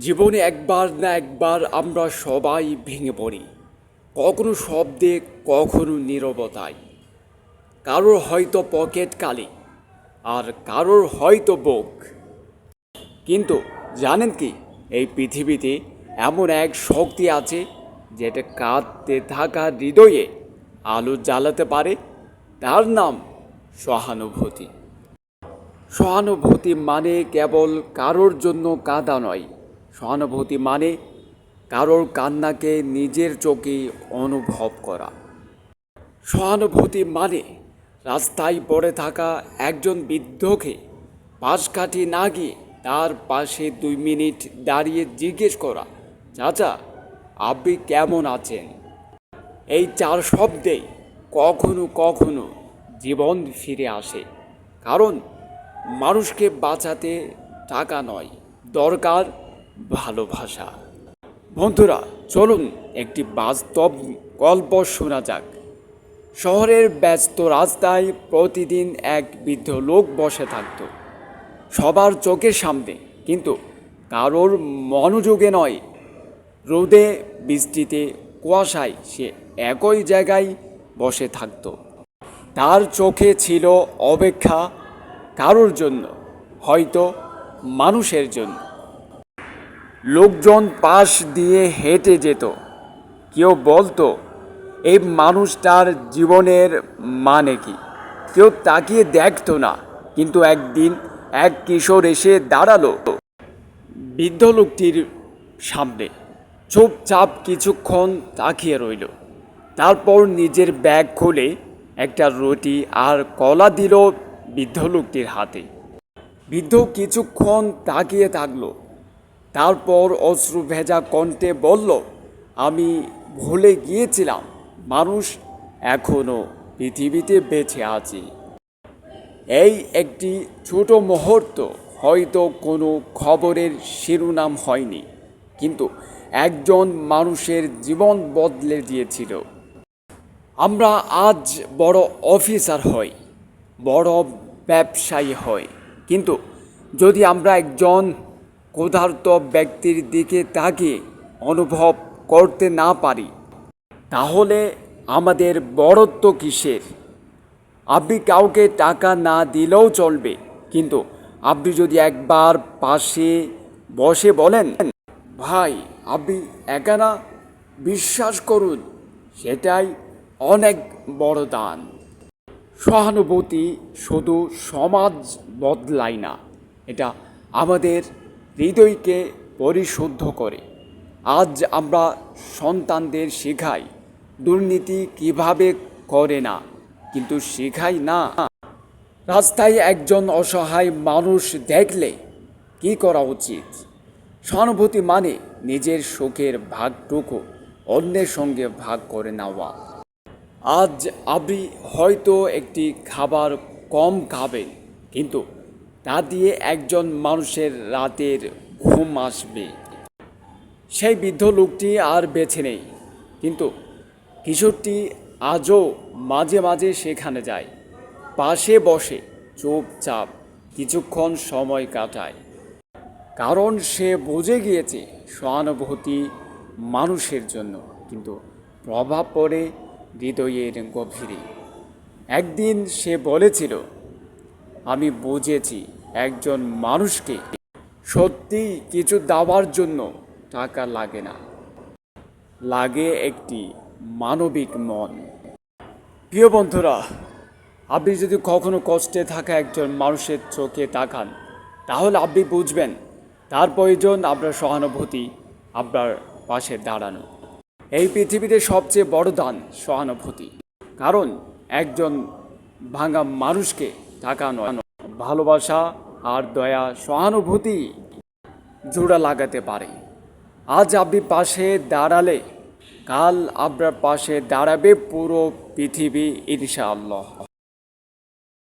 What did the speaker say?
জীবনে একবার না একবার আমরা সবাই ভেঙে পড়ি। কখনো শব্দে, কখনো নীরবতায়। কারোর হয়তো পকেট কালি, আর কারোর হয়তো বুক। কিন্তু জানেন কি, এই পৃথিবীতে এমন এক শক্তি আছে, যেটা কাঁদতে থাকা হৃদয়ে আলো জ্বালাতে পারে। তার নাম সহানুভূতি। সহানুভূতি মানে কেবল কারোর জন্য কাঁদা নয় সহানুভূতি মানে কারোর কান্নাকে নিজের চোখে অনুভব করা। সহানুভূতি মানে রাস্তায় পড়ে থাকা একজন বৃদ্ধকে পাশ কাটি না গিয়ে তার পাশে দুই মিনিট দাঁড়িয়ে জিজ্ঞেস করা, চাচা, আপনি কেমন আছেন? এই চার শব্দেই কখনো কখনো জীবন ফিরে আসে, কারণ মানুষকে বাঁচাতে টাকা নয়, দরকার ভালোবাসা বন্ধুরা, চলুন একটি বাস্তব গল্প শোনা যাক। শহরের ব্যস্ত রাস্তায় প্রতিদিন এক বৃদ্ধ লোক বসে থাকত। সবার চোখের সামনে, কিন্তু কারোর মনোযোগে নয়। রোদে, বৃষ্টিতে, কুয়াশায় সে একই জায়গায় বসে থাকত। তার চোখে ছিল অপেক্ষা কারোর জন্য, হয়তো মানুষের জন্য। লোকজন পাশ দিয়ে হেঁটে যেত। কেউ বলতো, এই মানুষটার জীবনের মানে কি? কেউ তাকিয়ে দেখতো না, কিন্তু একদিন এক কিশোর এসে দাঁড়াল বৃদ্ধ লোকটির সামনে। চুপচাপ কিছুক্ষণ তাকিয়ে রইল। তারপর নিজের ব্যাগ খুলে একটা রুটি আর কলা দিল বৃদ্ধ লোকটির হাতে। বৃদ্ধ কিছুক্ষণ তাকিয়ে থাকল। তারপর অশ্রু ভেজা কণ্ঠে বলল, আমি ভুলে গিয়েছিলাম, মানুষ এখনও পৃথিবীতে বেঁচে আছে। এই একটি ছোট মুহূর্ত, হয়তো কোনো খবরের শিরোনাম হয়নি, কিন্তু একজন মানুষের জীবন বদলে দিয়েছিল। আমরা আজ বড় অফিসার হই, বড় ব্যবসায়ী হই, কিন্তু যদি আমরা একজন ক্ষুধার্ত ব্যক্তির দিকে তাকিয়ে অনুভব করতে না পারি। তাহলে আমাদের বড়ত্ব কিসের? আপনি কাউকে টাকা না দিলেও চলবে, কিন্তু আপনি যদি একবার পাশে বসে বলেন, ভাই, আপনি একা না? বিশ্বাস করুন, সেটাই অনেক বড় দান। সহানুভূতি শুধু সমাজ বদলায় না, এটা আমাদের হৃদয়কে পরিশুদ্ধ করে। আজ আমরা সন্তানদের শেখাই দুর্নীতি কীভাবে করে না, কিন্তু শেখাই না। রাস্তায় একজন অসহায় মানুষ দেখলে কি করা উচিত? সহানুভূতি মানে নিজের সুখের ভাগটুকু অন্যের সঙ্গে ভাগ করে নেওয়া। আজ আপনি হয়তো একটি খাবার কম খাবেন, কিন্তু তা দিয়ে একজন মানুষের রাতের ঘুম আসবে। সেই বৃদ্ধ লোকটি আর বেছে নেই। কিন্তু কিশোরটি আজও মাঝে মাঝে সেখানে যায়। পাশে বসে, চুপচাপ কিছুক্ষণ সময় কাটায়। কারণ সে বুঝে গিয়েছে সহানুভূতি মানুষের জন্য, কিন্তু প্রভাব পড়ে হৃদয়ের গভীরে। একদিন সে বলেছিল আমি বুঝেছি একজন মানুষকে সত্যি কিছু দেওয়ার জন্য টাকা লাগে না। লাগে একটি মানবিক মন। প্রিয় বন্ধুরা, আপনি যদি কখনো কষ্টে থাকা একজন মানুষের চোখে তাকান, তাহলে আপনি বুঝবেন তার প্রয়োজন আপনার সহানুভূতি আপনার পাশে দাঁড়ানো। এই পৃথিবীতে সবচেয়ে বড় দান সহানুভূতি। কারণ একজন ভাঙা মানুষকে টাকা নয় ভালোবাসা আর দয়া সহানুভূতি জোড়া লাগাতে পারে। আজ আপনি পাশে দাঁড়ালে, কাল আপনার পাশে দাঁড়াবে পুরো পৃথিবী ইনশাআল্লাহ।